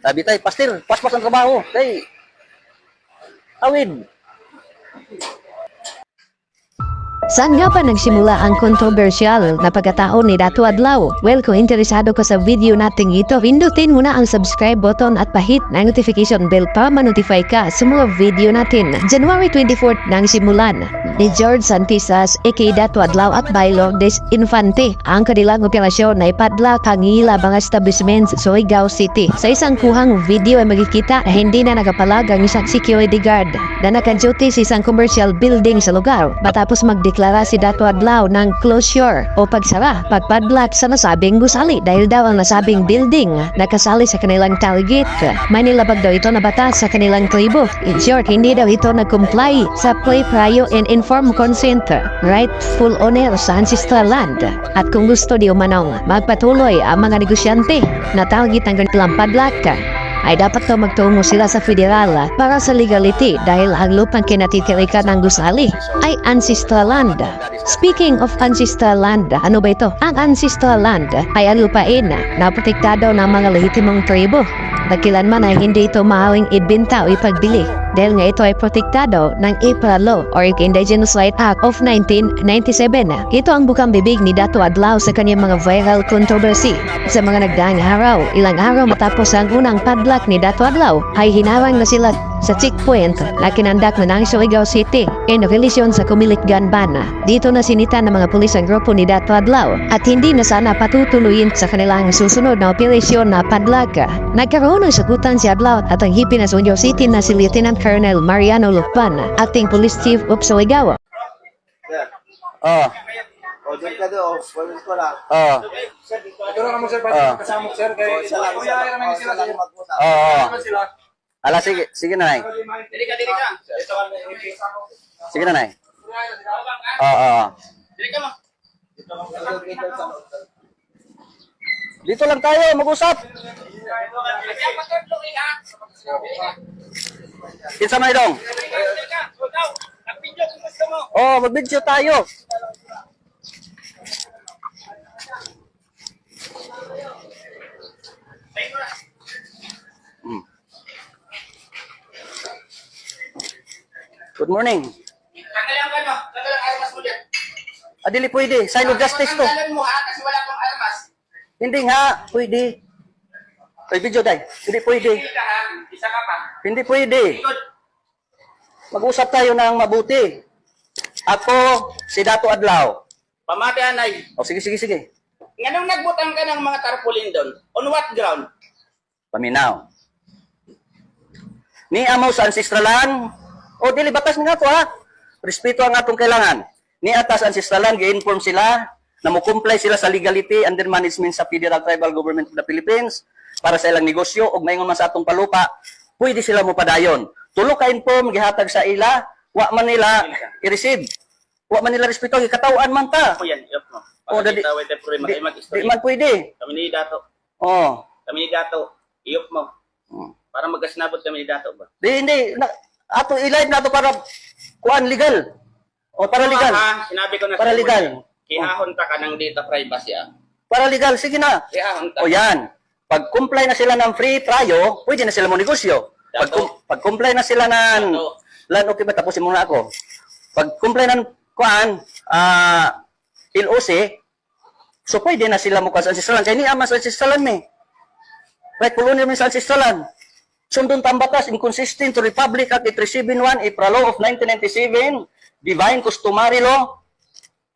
Sabi tayo, pastor, paspas ang trabaho. Tay, awid. Saan nga pa nagsimula ang kontrobersyal na pagkataon ni Dato Adlaw? Well, kung interesado ka sa video nating ito, pindutin mo na ang subscribe button at pahit na notification bell para ma-notify ka sa mga video natin. January 24 nang simulan ni George Santisas, aka Dato Adlaw at Bailo des Infante. Ang kanilang operasyon na ipadla kangila bang establishment sa Surigao City. Sa isang kuhang video ay magkikita na hindi na nagapalag ang isang security guard na naka-duty sa isang commercial building sa lugar matapos magdeklara si Dato Adlaw ng closure o pagsara pagpadlak sa nasabing gusali dahil daw ang nasabing building nakasali sa kanilang target. May nilabag daw ito na batas sa kanilang tribo. In short, hindi daw ito nag-comply sa play prior and informed consent rightful owner sa ancestral land. At kung gusto di umanong magpatuloy ang mga negosyante na target ng kanilang padlak ay dapat daw magtungo sila sa federal para sa legality dahil ang lupang kinatitirikan ng gusali ay ancestral land. Speaking of ancestral land, ano ba ito? Ang ancestral land ay ang lupain na protektado ng mga lehitimong tribo na kilanman ay hindi ito maaaring ibenta o ipagbili dahil nga ito ay protektado ng IPRA Law or Indigenous Rights Act of 1997. Ito ang bukang bibig ni Dato Adlaw sa kanyang mga viral controversy. Sa mga nagdaang araw, ilang araw matapos ang unang padlak ni Dato Adlaw, ay hinarang na sila sa checkpoint na kinandak na ng Surigao City in relasyon sa kumilit gun ban. Dito na sinita ng mga pulis ang grupo ni Dato Adlaw at hindi na sana patutuloyin sa kanilang susunod na operasyon na padlak. Nagkaroon ng sagutan si Adlaw at ang hipi na Surigao City na si Lieutenant Colonel Mariano Lukpan, acting police chief of Surigao. Oh, O, doon ka doon. Walang ko lang. oh, lang mo sir, Ah. pati kasama ko sir, kay Isa lang, isa kuya lang. namin O, sila lang sir. mag-usap. oh, oh. Ala, sige, sige na, Nay. Dili ka, dili ka. Sige na, Nay. Oo, oh, oh. Dili ka mo. Dito lang tayo, mag-usap. Kinsa man idong? Oh, mag-video tayo. Hmm. Good morning. Adili pwede, sign of justice to. Hindi nga, pwede. Ay, video day. Hindi pwede. Hindi ha, isa ka pa. Hindi pwede. Mag-usap tayo ng mabuti. Ako, si Dato Adlaw. Pamati anay. O, sige, sige, sige. Nganong nagbutang ka ng mga tarpaulin doon? On what ground? Paminaw. Ni amo sa ancestralan. O, dili batas nga to ha. Respeto ang atong kailangan. Ni atas ancestralan, gi-inform sila na mo-comply sila sa legality under management sa Federal Tribal Government of the Philippines para sa ilang negosyo o mayngon man sa atong palupa, pwede sila mo padayon. Tulo ka inform, gihatag sa ila, wa man nila i-receive. Wa man nila respeto, gikatawan man ta. Ako yan, iyok mo. O, Pagkita, wait, puri, di, di man pwede. Kami ni Dato. Oh. Kami ni Dato. Iyok mo. Hmm. Para magkasnabot kami ni Dato ba? Di, hindi. Na, ato ilive na to para kuan legal. O para legal. Ha, sinabi ko na Para legal. Kihahon ta ka ng data privacy ah. Para legal. Sige na. Kihahon ta. O yan. Pag comply na sila ng free trial, pwede na sila mo negosyo. Pag, pag comply na sila ng Dato. lan okay ba tapusin muna ako. Pag comply ng kuan ah LOC, so pwede na sila mo sa ancestralan. Kaya ni ama sa ancestralan me. Right, pulunin mo sa ancestralan. Sundon tambatas, inconsistent to Republic Act 371, April Law of 1997, Divine Customary Law,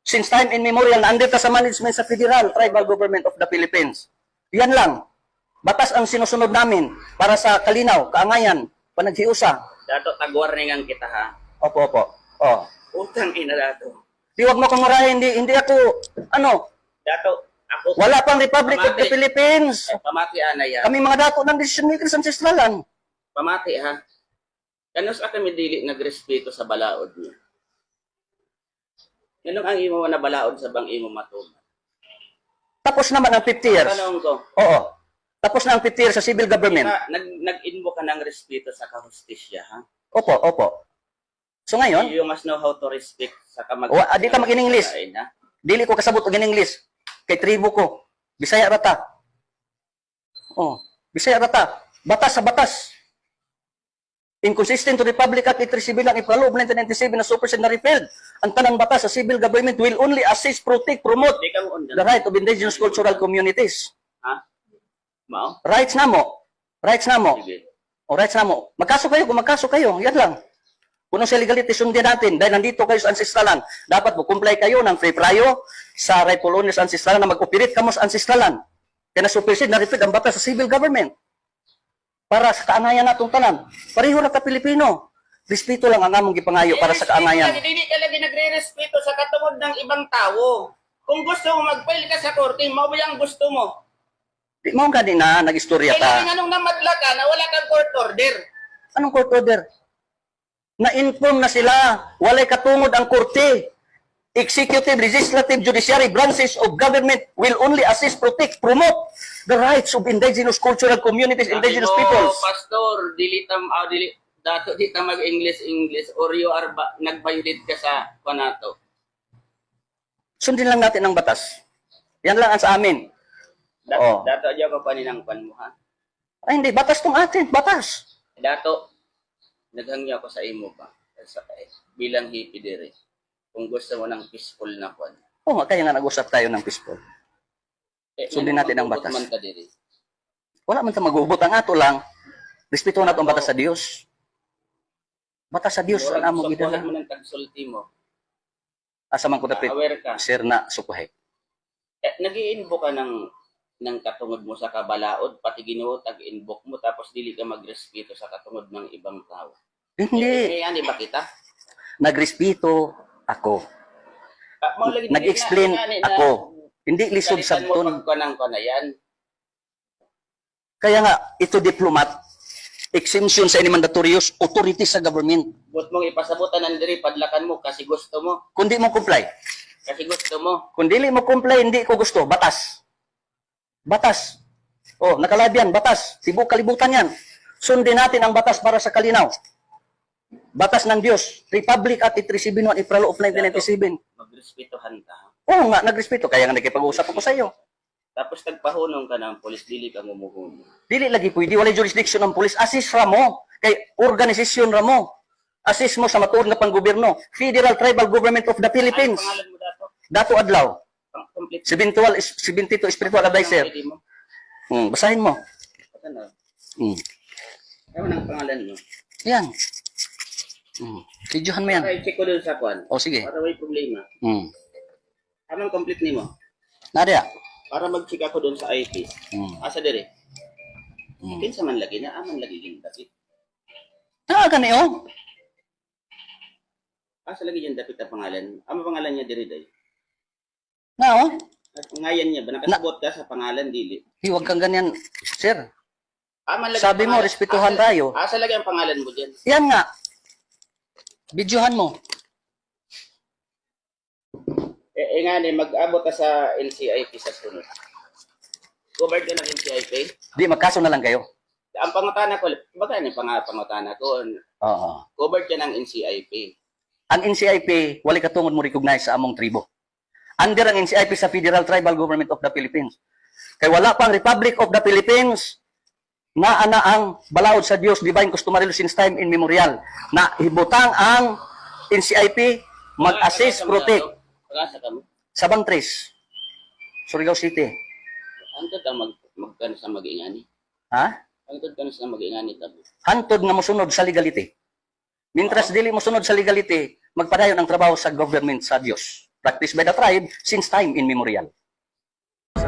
since time immemorial, na andito sa management sa Federal Tribal Government of the Philippines. Yan lang. Batas ang sinusunod namin para sa kalinaw, kaangayan, panaghiusa. Dato tag-warningan kita ha. Opo, opo. Oh. Utang ina Dato. Di wag mo kong marahin, hindi, hindi ako, ano, Dato, ako wala pang Republic of the Pamati. Philippines. Eh, pamati anay ha. Kami mga dato ng decision makers sa ancestralan. Pamati ha. Kanos ka kami dili nagrespeto sa balaod niya. Ganun ang imo na balaod sa bang imo matuman. Tapos naman ang 50 years. Tanong ko, Oo. Tapos na ang 50 years sa civil government. na, nag, nag-invo ka ng respeto sa kahustisya ha? Opo, opo. So ngayon, You must know how to respect sa kamag... Wa- ah, di ka mag-in-English. ha? dili ko kasabot og English. Kay tribo ko. Bisaya rata. Oh, Bisaya rata. Batas sa batas. Inconsistent to Republic Act 837 lang ipalo 1997 na supersede na repealed. Ang tanang batas sa civil government will only assist, protect, promote the right of indigenous cultural communities. Ha? Mao? Rights na mo. Rights na mo. Sige. O rights na mo. Magkaso kayo kung magkaso kayo. Yan lang. Kung sa legality, sundin natin. Dahil nandito kayo sa ancestralan. Dapat mo comply kayo ng free prayo sa rightful owners sa ancestralan na mag-operate ka mo sa ancestralan. Kaya na-supersede, na-repeat ang batas sa civil government. Para sa kaangayan natong tanan. Pareho na ka Pilipino. Respeto lang ang among gipangayo para sa kaangayan. Hindi ka lagi nagre-respeto sa katungod ng ibang tao. Kung gusto mo mag-file ka sa korte, yung gusto mo? Di mo gani na nag-istorya Kailangan ka. anong namadla ka na wala kang court order. Anong court order? Na-inform na sila. Walay katungod ang korte. Executive, legislative, judiciary branches of government will only assist, protect, promote the rights of indigenous cultural communities, indigenous Sabi peoples. Pastor, dili tam ah, dili dato di ta mag English English or you are ba, nag-violate ka sa kanato. Sundin lang natin ang batas. Yan lang ang sa amin. Dato, Oh. dato adyo ka pa ninang pan mo ha. Ay hindi, batas tong atin. Batas. Dato, naghangyo ako sa imo pa sa eh, bilang hippie dire. Kung gusto mo ng peaceful na kwan. Oo nga, kaya nga nag-usap tayo ng peaceful. Eh, Sundin natin ang magubot batas. Man ka dire. Wala man sa mag-uubot. Ang ato lang, respeto natin ang batas sa Diyos. Batas sa Diyos, ang amo gidala. sukuhan mo ng tagsulti mo. Asa man ko dapit, Aware ka. sir na sukuhay. Eh, nag-i-invoke ka ng ng katungod mo sa kabalaod, pati Ginoo tag-invoke mo tapos dili ka magrespeto sa katungod ng ibang tao. Hindi. Eh, yan ba kita? Nagrespeto ako. Ah, mao lagi- Nag-explain na- na- na- ako. Hindi lisod sa Kalitan mo ton. Kaya nga, ito diplomat, exemption sa any mandatorious authority sa government. But mong ipasabutan ng diri, padlakan mo kasi gusto mo. Kundi mo comply. Kasi gusto mo. Kung dili mo comply, hindi ko gusto. Batas. Batas. Oh, nakalabyan, batas. Tibok kalibutan yan. Sundin natin ang batas para sa kalinaw. Batas ng Diyos. Republic Act 371, April of 1997. Magrespetuhan ka. Oo nga, nagrespeto. Kaya nga nakipag-usap ako sa iyo. Tapos tagpahunong ka ng polis, dili ka mumuhunong. Dili lagi pwede, wala jurisdiction ng pulis. Assist ra mo. Kay organisasyon ra mo. Assist mo sa matuod nga panggobyerno. Federal Tribal Government of the Ano Philippines. pangalan mo dato? Dato Adlaw. Complete. 72, 72 spiritual advisor. Mo. Hmm, basahin mo. Ano? Hmm. Ano ang pangalan mo? Yan. Hmm. Videohan mo yan. Para i-check ko dun sa kwan. O sige. Para may problema. Hmm. Anong complete nimo? Nadia. Para mag-check ako dun sa IP. Hmm. Asa dire? Hmm. Kinsa man lagi na, aman lagi yung dapit. Ah, gani oh. Asa lagi yung dapit ang pangalan? Ano pangalan niya dire day? Na oh. Ngayon niya ba nakasabot ka sa pangalan dili? Hiwag kang ganyan. Sir, lagi sabi mo, respetuhan Asa- tayo. Asa lagi ang pangalan mo diyan? Yan nga. Videohan mo. Eh, eh nga ni mag-abot ka sa NCIP sa sunod. Covered ka ng NCIP? Di, magkaso na lang kayo. Ang pangutana ko, baga ni pang pangutana ko, Oo. covered ka ng NCIP. Ang NCIP, wali katungod mo recognize sa among tribo. Under ang NCIP sa Federal Tribal Government of the Philippines. Kay wala pang Republic of the Philippines na ana ang balaod sa Dios divine customary since time immemorial na hibutang ang NCIP mag-assist protect. sa Bangtres Surigao City. Antod ka mag magkano sa mag-ingani. ha? Antod ka sa mag-ingani tabo. hantod nga mosunod sa legality. Mintras dili mosunod sa legality magpadayon ang trabaho sa government sa Dios practiced by the tribe since time immemorial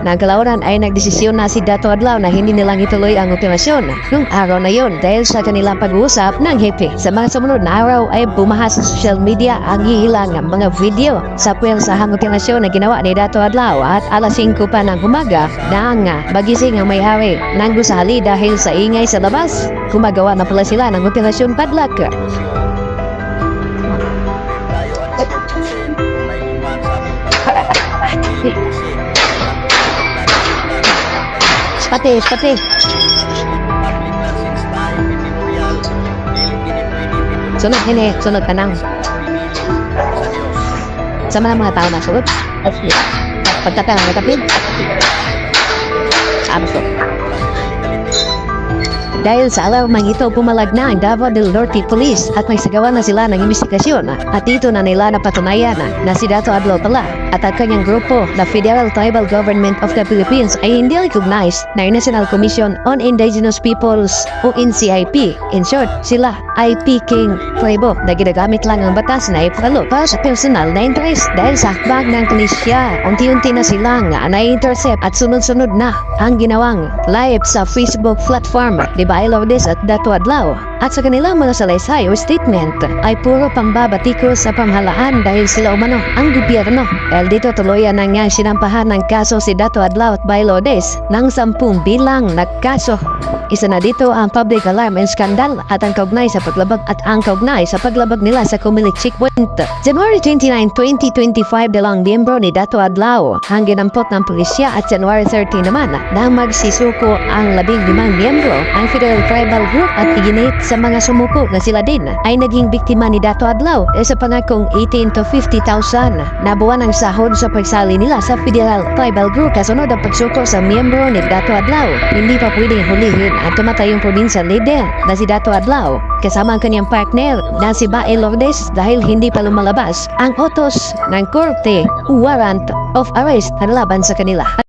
Nagkalauran ay nagdesisyon na si Dato Adlaw na hindi nilang ituloy ang operasyon nung araw na yon dahil sa kanilang pag-uusap ng hepe. Sa mga sumunod na araw ay bumahas sa social media ang hihilang mga video sa puwersahang operasyon na ginawa ni Dato Adlaw at alas 5 pa ng umaga na ang bagising ang may-ari ng gusali dahil sa ingay sa labas. Gumagawa na pala sila ng operasyon padlock. Pati, pati. Sunod ini, sunod ka nang. Sa mga mga tao na sunod. Pagkata ng kapit. Dahil sa alarmang ito pumalag na ang Davao del Norte Police at nagsagawa na sila ng investigasyon at dito na nila napatunayan na si Dato Adlaw pala at ang kanyang grupo na Federal Tribal Government of the Philippines ay hindi recognized ng National Commission on Indigenous Peoples o NCIP. In short, sila ay Peking Tribo na ginagamit lang ang batas na ipalo para sa personal na interest dahil sa hakbang ng pulisya. Unti-unti na silang na-intercept at sunod-sunod na ang ginawang live sa Facebook platform ni Lourdes at Dato Adlaw. At sa kanilang mga salaysay o statement ay puro pambabatiko sa pamahalaan dahil sila umano ang gobyerno. Dahil dito tuluyan na nga sinampahan ng kaso si Dato Adlaw at Bae Lourdes ng sampung bilang na kaso. Isa na dito ang public alarm and scandal at ang kaugnay sa paglabag at ang kaugnay sa paglabag nila sa Kumilik Checkpoint. January 29, 2025 dalang miyembro ni Dato Adlaw ang ginampot ng pulisya at January 30 naman na magsisuko ang labing limang miyembro ang Federal Tribal Group at iginit sa mga sumuko na sila din ay naging biktima ni Dato Adlaw eh, sa pangakong 18 to 50,000 na buwan ang sahod sa pagsali nila sa Federal Tribal Group kasunod ang pagsuko sa miyembro ni Dato Adlaw. Hindi pa pwedeng hulihin at tumatay yung probinsya leader na si Dato Adlaw kasama ang kanyang partner na si Bae Lourdes dahil hindi pa lumalabas ang otos ng korte warrant of arrest na laban sa kanila.